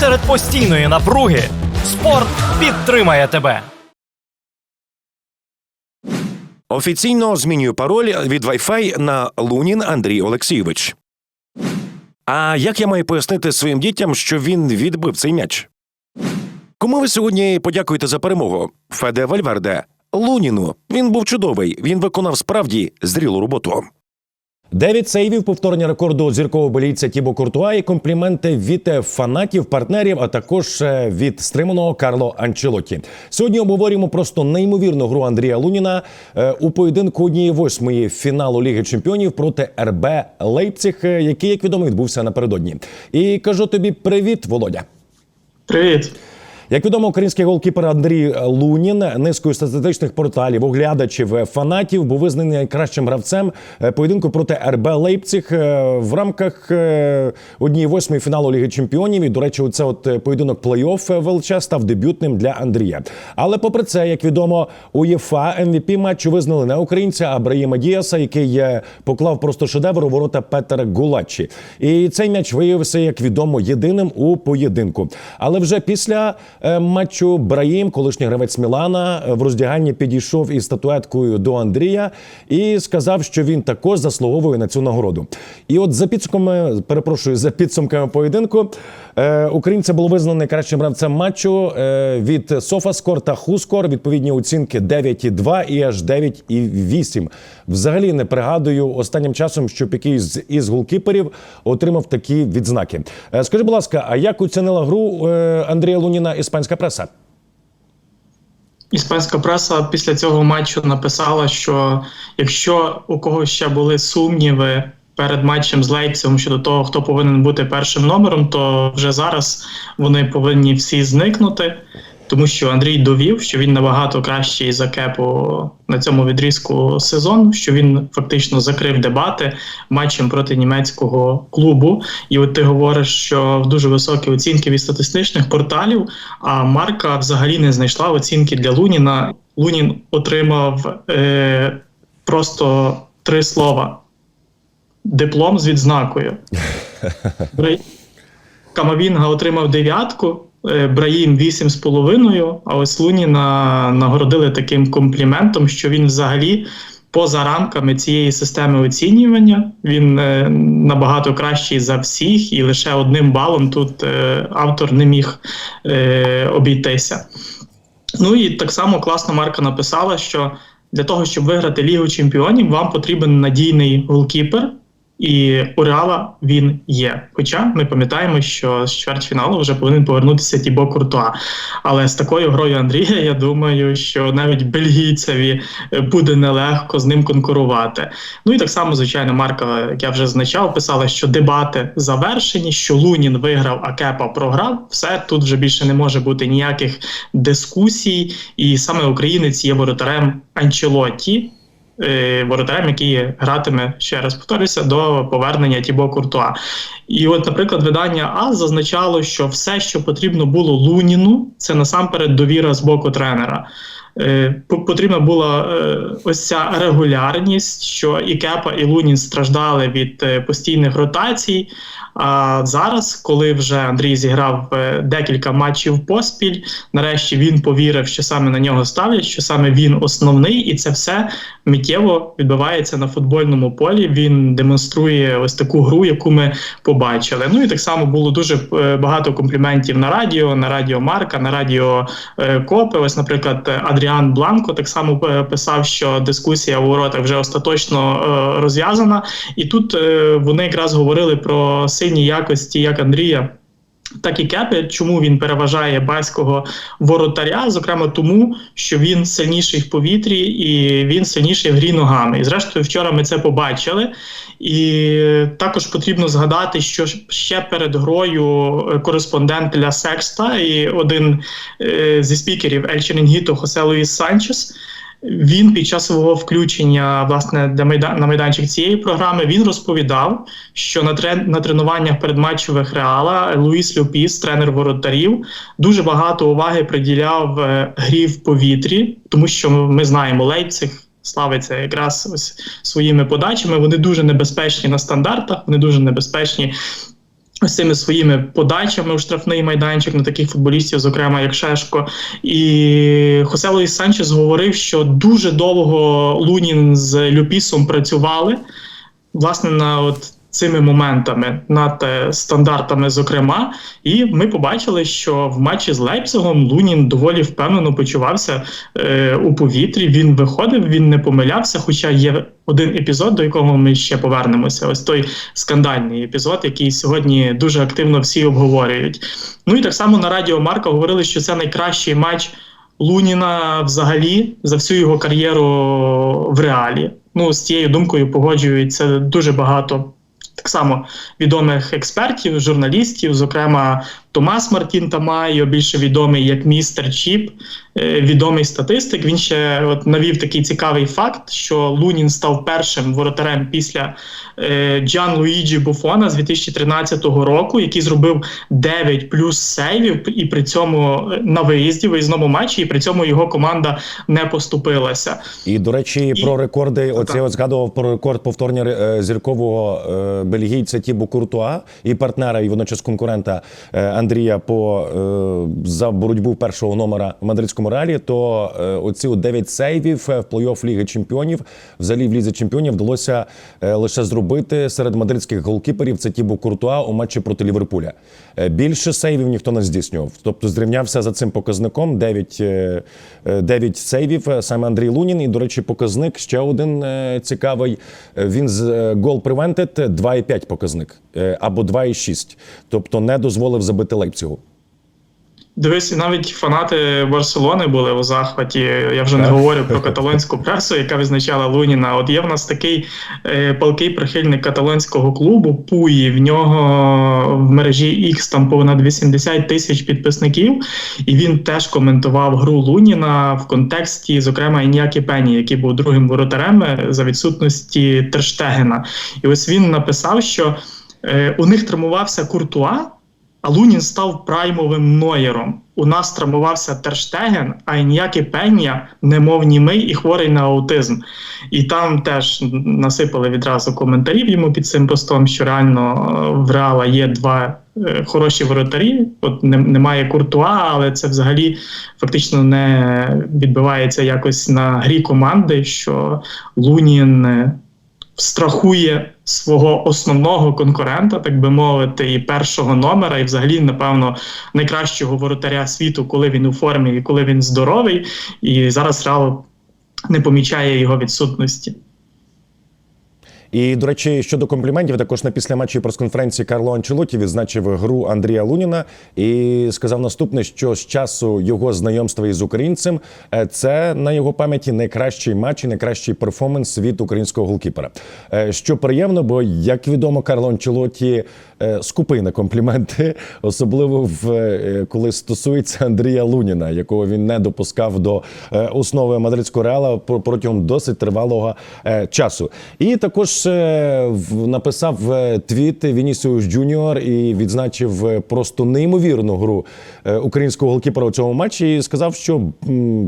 Серед постійної напруги спорт підтримає тебе. Офіційно змінюю пароль від Wi-Fi на Лунін Андрій Олексійович. А як я маю пояснити своїм дітям, що він відбив цей м'яч? Кому ви сьогодні подякуєте за перемогу? Феде Вальверде. Луніну. Він був чудовий. Він виконав справді зрілу роботу. Дев'ять сейвів, повторення рекорду зіркового болійця Тібо Куртуа і компліменти від е, фанатів, партнерів, а також е, від стриманого Карло Анчелоті. Сьогодні обговорюємо просто неймовірну гру Андрія Луніна е, у поєдинку однієї восьмої фіналу Ліги Чемпіонів проти РБ Лейпциг, який, як відомо, відбувся напередодні. І кажу тобі привіт, Володя. Привіт. Як відомо, український голкіпер Андрій Лунін низкою статистичних порталів, оглядачів, е, фанатів був визнаний найкращим гравцем е, поєдинку проти РБ Лейпциг е, в рамках однієї восьмої фіналу Ліги Чемпіонів. І, до речі, оце от поєдинок плей-офф ВЛЧ став дебютним для Андрія. Але попри це, як відомо, УЄФА MVP матчу визнали не українця, а Браїма Діаса, який поклав просто шедевр у ворота Петера Гулачі. І цей м'яч виявився, як відомо, єдиним у поєдинку. Але вже після матчу Браїм, колишній гравець Мілана, е, в роздягальні підійшов із статуеткою до Андрія і сказав, що він також заслуговує на цю нагороду. І от за підсумками, перепрошую, за підсумками поєдинку, е, українця було визнано найкращим гравцем матчу е, від Софаскор та Хускор. Відповідні оцінки 9,2 і аж 9,8. Взагалі не пригадую останнім часом, щоб якийсь із голкіперів отримав такі відзнаки. Е, Скажи, будь ласка, а як оцінила гру е, Андрія Луніна іспанська преса? Іспанська преса після цього матчу написала, що якщо у когось ще були сумніви перед матчем з Лейпцигом щодо того, хто повинен бути першим номером, то вже зараз вони повинні всі зникнути, тому що Андрій довів, що він набагато кращий за кепу на цьому відрізку сезону, що він фактично закрив дебати матчем проти німецького клубу. І от ти говориш, що в дуже високі оцінки від статистичних порталів, а Марка взагалі не знайшла оцінки для Луніна. Лунін отримав е, просто три слова: диплом з відзнакою. Камавінга отримав дев'ятку, Браїм вісім з половиною, а ось Луніна нагородили таким компліментом, що він взагалі. Поза рамками цієї системи оцінювання він е, набагато кращий за всіх, і лише одним балом тут е, автор не міг е, обійтися. Ну і так само класно Марка написала, що для того, щоб виграти Лігу Чемпіонів, вам потрібен надійний голкіпер, і у Реала він є. Хоча ми пам'ятаємо, що з чвертьфіналу вже повинен повернутися Тібо Куртуа. Але з такою грою Андрія, я думаю, що навіть бельгійцеві е, буде нелегко з ним конкурувати. Ну і так само, звичайно, Марка, як я вже зазначав, писала, що дебати завершені, що Лунін виграв, а Кепа програв. Все тут вже більше не може бути ніяких дискусій. І саме українець є воротарем Анчелотті. Е, Воротарем, який гратиме ще раз повторюся до повернення Тібо Куртуа. І, от, наприклад, видання А зазначало, що все, що потрібно було Луніну, це насамперед довіра з боку тренера. Е, по- Потрібна була е, ось ця регулярність, що і Кепа, і Лунін страждали від е, постійних ротацій. А зараз, коли вже Андрій зіграв декілька матчів поспіль, нарешті він повірив, що саме на нього ставлять, що саме він основний, і це все миттєво відбувається на футбольному полі. Він демонструє ось таку гру, яку ми побачили. Ну і так само було дуже багато компліментів на радіо, на радіо Марка, на радіо Копи. Ось, наприклад, Адріан Бланко так само е, писав, що дискусія у воротах вже остаточно е, розв'язана, і тут е, вони якраз говорили про сильні якості як Андрія. Так і Кепі, чому він переважає баського воротаря, зокрема тому, що він сильніший в повітрі і він сильніший в грі ногами. І зрештою, вчора ми це побачили. І також потрібно згадати, що ще перед грою е, кореспондент Ля Секста і один е, зі спікерів Ель Черенгіто Хосе Луїс Санчес. Він під час свого включення власне для майдан на майданчик цієї програми він розповідав, що на трен на тренуваннях передматчевих реала Луїс Люпіс, тренер воротарів, дуже багато уваги приділяв е, грі в повітрі, тому що ми знаємо Лейпциг славиться якраз ось своїми подачами. Вони дуже небезпечні на стандартах, вони дуже небезпечні Ось цими своїми подачами у штрафний майданчик на таких футболістів, зокрема як Шешко. І Хосе Луїс Санчес говорив, що дуже довго Лунін з Люпісом працювали власне на от цими моментами, над е, стандартами, зокрема. І ми побачили, що в матчі з Лейпцигом Лунін доволі впевнено почувався е, у повітрі. Він виходив, він не помилявся. Хоча є один епізод, до якого ми ще повернемося. Ось той скандальний епізод, який сьогодні дуже активно всі обговорюють. Ну і так само на радіо Марка говорили, що це найкращий матч. Луніна взагалі за всю його кар'єру в реалі. Ну, з цією думкою погоджується дуже багато так само відомих експертів, журналістів, зокрема Томас Мартін Тамайо, більше відомий як містер Чіп, е, відомий статистик. Він ще от навів такий цікавий факт, що Лунін став першим воротарем після е, Джан Луїджі Буфона з 2013 року, який зробив 9 плюс сейвів, і при цьому е, на виїзді, виїзному матчі, і при цьому його команда не поступилася. І до речі, І- про рекорди. Оце от згадував про рекорд повторення зіркового бельгійця Тібу Куртуа і партнера, і водночас конкурента е, Андрія по е, за боротьбу першого номера в мадридському реалі. То е, оці от 9 сейвів е, в плей-офф Ліги Чемпіонів, взагалі в лізі чемпіонів, вдалося лише зробити серед мадридських голкіперів. Це Тібо Куртуа у матчі проти Ліверпуля. Е, Більше сейвів ніхто не здійснював. Тобто зрівнявся за цим показником 9, е, е, 9 сейвів е, саме Андрій Лунін. І, до речі, показник ще один е, цікавий. Е, Він з е, гол prevented 2,5 показник е, або 2,6. Тобто не дозволив забити Лейпцигу. Дивись, навіть фанати Барселони були у захваті. Я вже не говорю про каталонську пресу, яка визначала Луніна. От є в нас такий е, палкий прихильник каталонського клубу Пуї. В нього в мережі X там понад 80 тисяч підписників, і він теж коментував гру Луніна в контексті, зокрема, Ініакі Пені, який був другим воротарем е, за відсутності Терштегена. І ось він написав, що е, у них травмувався Куртуа. А Лунін став праймовим ноєром. У нас травмувався Терштеген, а ніякий Пенія, немов німий і хворий на аутизм. І там теж насипали відразу коментарів йому під цим постом, що реально е, в Реала є два е, хороші воротарі. От не- немає Куртуа, але це взагалі фактично не відбивається якось на грі команди, що Лунін. е, страхує свого основного конкурента, так би мовити, і першого номера, і взагалі, напевно, найкращого воротаря світу, коли він у формі і коли він здоровий. І зараз Реал не помічає його відсутності. І до речі, щодо компліментів, також на післяматчій прес-конференції Карло Анчелоті відзначив гру Андрія Луніна і сказав наступне, що з часу його знайомства із українцем е, це на його пам'яті найкращий матч і найкращий перформанс від українського голкіпера. Е, Що приємно, бо як відомо, Карло Анчелоті е, скупий на компліменти, особливо в коли стосується Андрія Луніна, якого він не допускав до основи мадридського реала протягом досить тривалого часу. І також в- написав е, твіт Вінісіус Джуніор і відзначив е, просто неймовірну гру е, українського голкіпера у цьому матчі. І сказав, що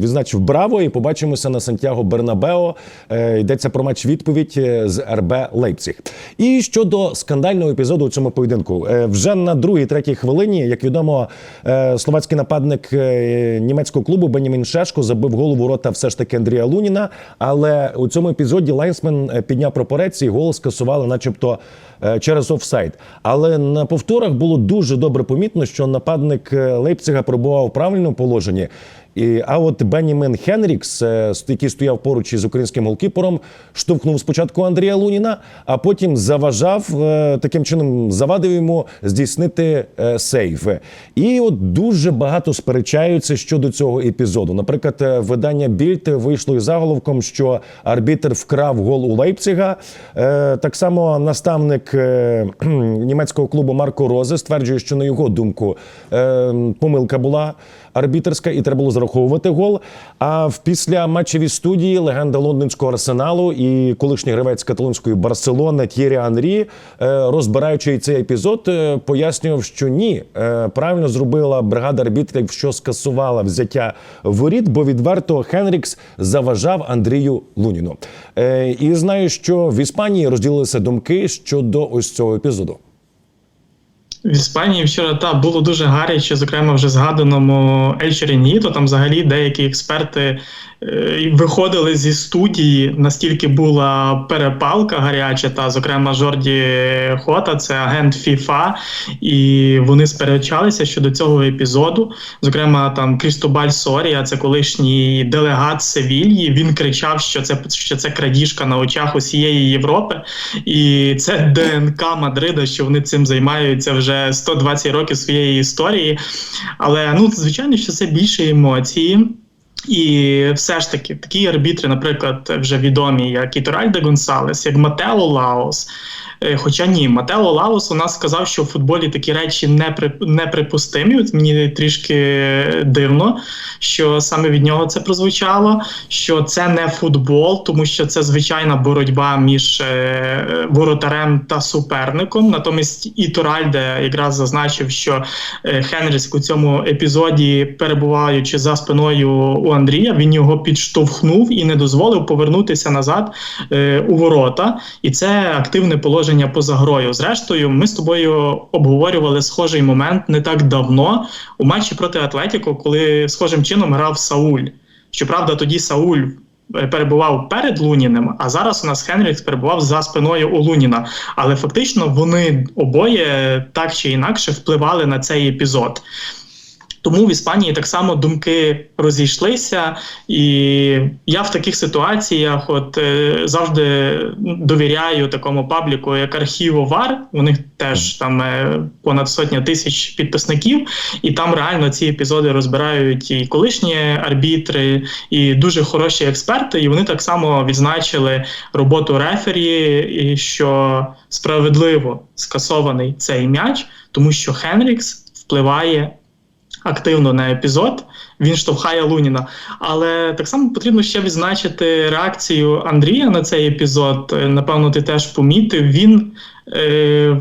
відзначив браво, і побачимося на Сантьяго Бернабео. Йдеться про матч відповідь з РБ Лейпциг. І щодо скандального епізоду у цьому поєдинку, вже на другій третій хвилині, як відомо, словацький нападник німецького клубу Бенямін Шешко забив гол у ворота все ж таки Андрія Луніна. Але у цьому епізоді Лайнсмен підняв прапорець і гол скасували, начебто. е, Через офсайд, але на повторах було дуже добре помітно, що нападник е, Лейпцига пробував в правильному положенні. І, а от Беннімен Хенрікс, е, який стояв поруч із українським голкіпером, штовхнув спочатку Андрія Луніна, а потім заважав е, таким чином, завадив йому здійснити е, сейв. І от дуже багато сперечаються щодо цього епізоду. Наприклад, видання Більд вийшло із заголовком, що арбітр вкрав гол у Лейпцига. Так само наставник німецького клубу Марко Розе стверджує, що на його думку помилка була арбітерська, і треба було зараховувати гол. А в після матчевій студії легенда лондонського арсеналу і колишній гравець каталонської Барселони Т'єрі Анрі, е, розбираючи цей епізод, е, пояснював, що ні, е, правильно зробила бригада арбітрів, що скасувала взяття воріт, бо відверто Хенрікс заважав Андрію Луніну. І знаю, що в Іспанії розділилися думки щодо ось цього епізоду. В Іспанії вчора та було дуже гаряче, зокрема, вже згаданому Ель Череніто. Там взагалі деякі експерти е, виходили зі студії, настільки була перепалка гаряча. Та, зокрема, Жорді Хота, це агент ФІФА, і вони сперечалися щодо цього епізоду. Зокрема, там Крістобаль Сорія, це колишній делегат Севільї. Він кричав, що це що це крадіжка на очах усієї Європи, і це ДНК Мадрида, що вони цим займаються вже 120 років своєї історії. Але ну звичайно, що це більше емоції. І все ж таки такі арбітри, наприклад, вже відомі, як Іторальде Гонсалес, як Матео Лаос. Е, Хоча ні, Матео Лаос у нас сказав, що в футболі такі речі не при, неприпустимі. От мені трішки дивно, що саме від нього це прозвучало. Що це не футбол, тому що це звичайна боротьба між е, воротарем та суперником. Натомість Іторальде якраз зазначив, що е, Хенріск у цьому епізоді, перебуваючи за спиною у Андрія, він його підштовхнув і не дозволив повернутися назад у ворота. І це активне положення поза грою. Зрештою, ми з тобою обговорювали схожий момент не так давно у матчі проти Атлетіко, коли схожим чином грав Сауль. Щоправда, тоді Сауль. е, Перебував перед Луніним, а зараз у нас Хенрікс перебував за спиною у Луніна. Але фактично вони обоє так чи інакше впливали на цей епізод. Тому в Іспанії так само думки розійшлися, і я в таких ситуаціях от е, завжди довіряю такому пабліку, як Архівовар. У них теж там е, понад сотня тисяч підписників, і там реально ці епізоди розбирають і колишні арбітри, і дуже хороші експерти. І вони так само відзначили роботу рефері, і що справедливо скасований цей м'яч, тому що Хенрікс впливає активно на епізод. Він штовхає Луніна. Але так само потрібно ще відзначити реакцію Андрія на цей епізод. Е, Напевно, ти теж помітив. Він е,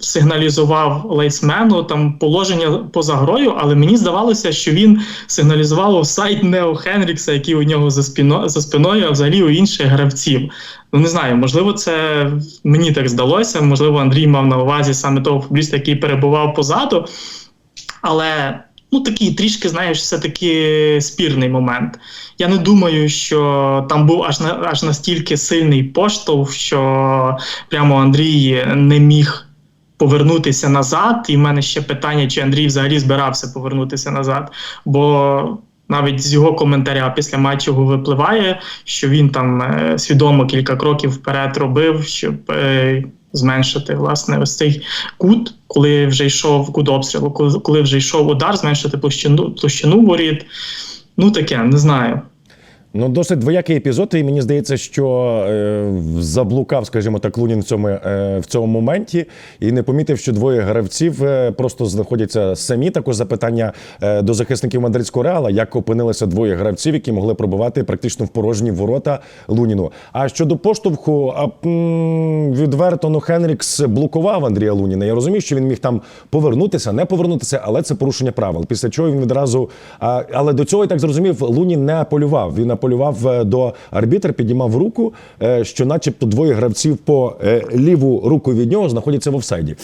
сигналізував лейсмену там положення поза грою, але мені здавалося, що він сигналізував офсайд не у Хенрікса, який у нього за, спіно, за спиною, а взагалі у інших гравців. Ну не знаю, можливо, це мені так здалося. Можливо, Андрій мав на увазі саме того футболіста, який перебував позаду. Але ну такий трішки, знаєш, все-таки спірний момент. Я не думаю, що там був аж на аж настільки сильний поштовх, що прямо Андрій не міг повернутися назад. І в мене ще питання, чи Андрій взагалі збирався повернутися назад. Бо навіть з його коментаря після матчу випливає, що він там е, свідомо кілька кроків вперед робив, щоб е, зменшити власне ось цей кут, коли вже йшов кут обстрілу, коли, коли вже йшов удар, зменшити площину, площину воріт. Ну таке, не знаю. Ну, досить двоякий епізод, і мені здається, що е, заблукав, скажімо так, Лунін в цьому, е, в цьому моменті і не помітив, що двоє гравців е, просто знаходяться самі. Також запитання е, до захисників мадридського реала, як опинилися двоє гравців, які могли пробивати практично в порожні ворота Луніну. А щодо поштовху, а, відверто ну, Хенрікс блокував Андрія Луніна. Я розумію, що він міг там повернутися, не повернутися, але це порушення правил. Після чого він відразу. А, але до цього я так зрозумів, Лунін не полював. Він апелював е, до арбітра, підіймав руку, е, що, начебто, двоє гравців по е, ліву руку від нього знаходяться в офсайді.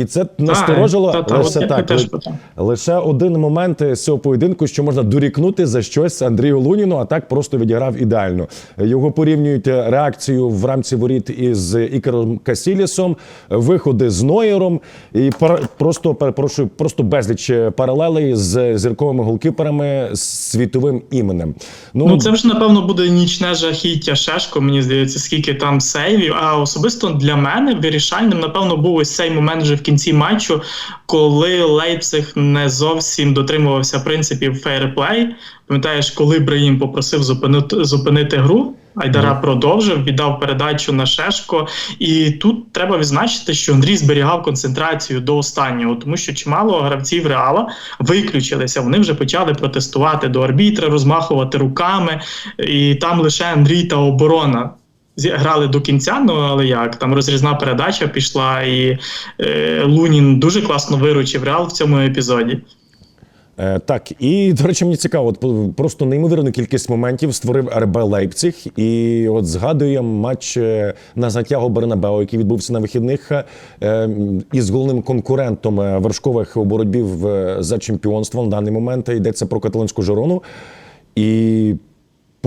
І це насторожило та, та, лише от я так. теж ли- Лише один момент з цього поєдинку, що можна дорікнути за щось Андрію Луніну, а так просто відіграв ідеально. Його порівнюють е, реакцію в рамці воріт із Ікером Касілісом, виходи з Нойером і пар- просто перепрошую, просто безліч е, паралелей з зірковими голкіперами з світовим іменем. Ну, це вже напевно буде нічне жахіття Шешко. Мені здається, скільки там сейвів. А особисто для мене вирішальним, напевно, був ось цей момент вже в кінці матчу, коли Лейпциг не зовсім дотримувався принципів фейерплей. Пам'ятаєш, коли Браїм попросив зупинити, зупинити гру. Айдара продовжив, віддав передачу на Шешко. І тут треба відзначити, що Андрій зберігав концентрацію до останнього, тому що чимало гравців Реала виключилися. Вони вже почали протестувати до арбітра, розмахувати руками. І там лише Андрій та оборона. Зіграли до кінця, ну але як там розрізна передача пішла, і е, Лунін дуже класно виручив Реал в цьому епізоді. Е, так, і до речі, мені цікаво, от просто неймовірну кількість моментів створив РБ Лейпціг. І от згадуємо матч е, на Сантьяго Бернабео, який відбувся на вихідних е, із головним конкурентом е, вершкових у боротьбі в- за чемпіонство. На даний момент йдеться про каталонську Жирону. І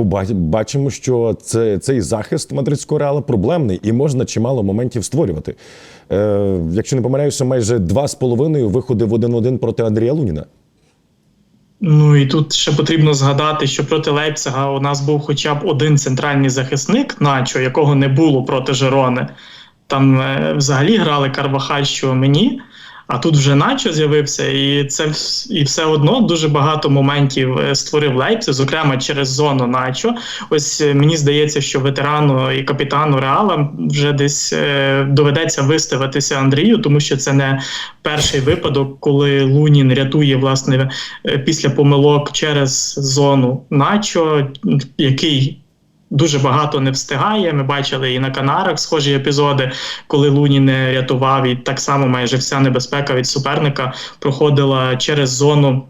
бачимо, що це, цей захист мадридського реала проблемний і можна чимало моментів створювати. Е, якщо не помиляюся, майже два з половиною виходи в один-один проти Андрія Луніна. Ну і тут ще потрібно згадати, що проти Лейпцига у нас був хоча б один центральний захисник, начо, якого не було проти Жерони. Там е, взагалі грали Карвахаль, що мені. А тут вже Начо з'явився, і це і все одно дуже багато моментів е, створив Лейпциг, зокрема через зону Начо. Ось е, мені здається, що ветерану і капітану Реала вже десь е, доведеться виставитися Андрію, тому що це не перший випадок, коли Лунін рятує власне е, після помилок через зону Начо, який дуже багато не встигає. Ми бачили і на Канарах схожі епізоди, коли Луні не рятував, і так само майже вся небезпека від суперника проходила через зону.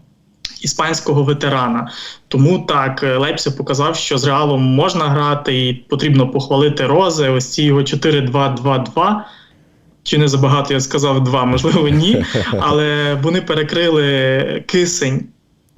Іспанського ветерана, тому так е, Лейпциг показав, що з реалом можна грати, і потрібно похвалити Розе. Ось ці його 4-2-2-2. Чи не забагато я сказав два, можливо, ні. Але вони перекрили кисень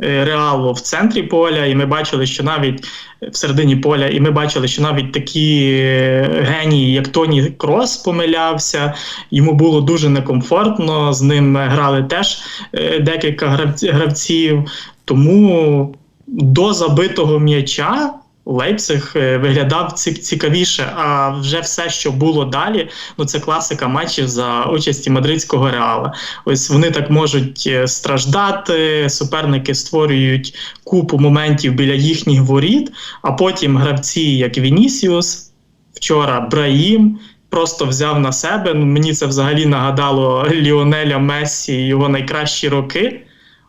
реалу в центрі поля, і ми бачили, що навіть в середині поля, і ми бачили, що навіть такі е, генії, як Тоні Крос, помилявся. Йому було дуже некомфортно. З ним грали теж е, декілька гравці- гравців. Тому до забитого м'яча. Лейпциг е, виглядав цікавіше, а вже все, що було далі, ну це класика матчів за участі мадридського реала. Ось вони так можуть е, страждати. Суперники створюють купу моментів біля їхніх воріт, а потім гравці, як Вінісіус, вчора Браїм. Просто взяв на себе. Ну, мені це взагалі нагадало Ліонеля Мессі і його найкращі роки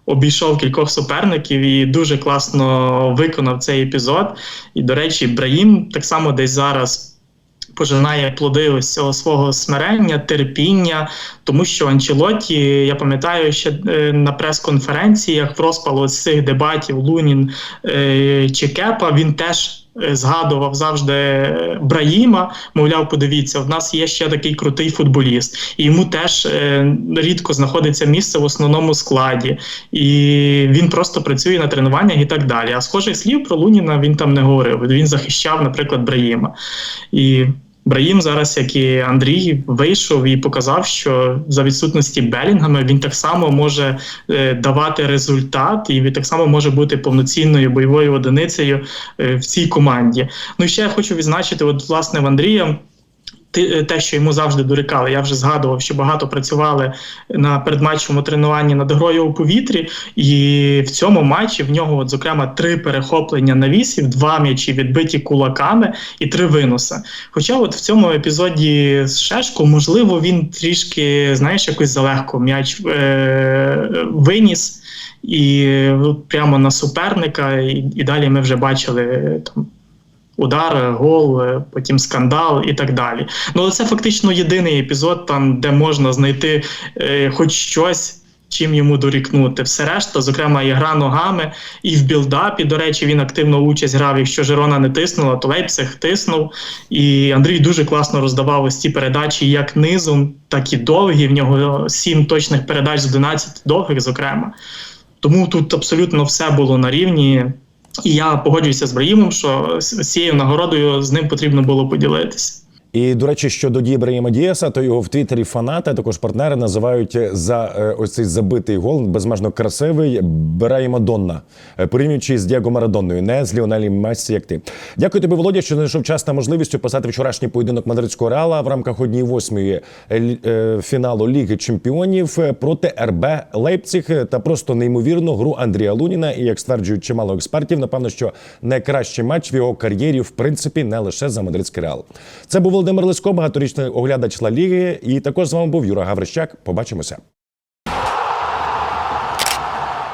обійшов кількох суперників і дуже класно виконав цей епізод. І, до речі, Браїм так само десь зараз. Пожинає плоди ось цього свого смирення, терпіння, тому що Анчелоті, я пам'ятаю, ще е, на прес-конференціях в розпалу цих дебатів Лунін е, чи Кепа він теж згадував завжди Браїма. Мовляв, подивіться, в нас є ще такий крутий футболіст, і йому теж е, рідко знаходиться місце в основному складі, і він просто працює на тренуваннях і так далі. А схожих слів про Луніна він там не говорив. Він захищав, наприклад, Браїма. І Браїм зараз, як і Андрій, вийшов і показав, що за відсутності Белінгами він так само може е, давати результат, і він так само може бути повноцінною бойовою одиницею е, в цій команді. Ну і ще я хочу відзначити, от власне в Андрія. Е, Те, що йому завжди дорікали, я вже згадував, що багато працювали на передматчевому тренуванні над грою у повітрі, і в цьому матчі в нього, от, зокрема, три перехоплення навісів, два м'ячі відбиті кулаками і три виноси. Хоча, от в цьому епізоді з Шешко, можливо, він трішки, знаєш, якось залегко м'яч е- виніс і прямо на суперника, і, і далі ми вже бачили е, там. Удар, гол, е, потім скандал і так далі. Ну, але це фактично єдиний епізод, там, де можна знайти е, хоч щось, чим йому дорікнути. Все решта, зокрема, і гра ногами, і в білдапі, до речі, він активно участь грав. Якщо Жерона не тиснула, то Лейпциг тиснув. І Андрій дуже класно роздавав ось ці передачі як низом, так і довгі. В нього сім точних передач з 11 довгих, зокрема. Тому тут абсолютно все було на рівні. І я погоджуюся з Браїмом, що з цією нагородою з ним потрібно було поділитися. І до речі, щодо дії Браїма Діаса, то його в Твіттері фанати, а також партнери називають за е, ось цей забитий гол безмежно красивий Браїма Донна, е, порівнюючи з Діаго Марадонною, не з Ліонелем Мессі, як ти. Дякую тобі, Володя, що знайшов час та можливість описати вчорашній поєдинок мадридського реала в рамках однієї восьмої е, фіналу Ліги Чемпіонів проти РБ Лейпциг та просто неймовірну гру Андрія Луніна. І як стверджують чимало експертів, напевно, що найкращий матч в його кар'єрі, в принципі, не лише за мадридський реал. Це був Володимир Лисько, багаторічний оглядач Ла Ліги. І також з вами був Юра Гаврищак. Побачимося.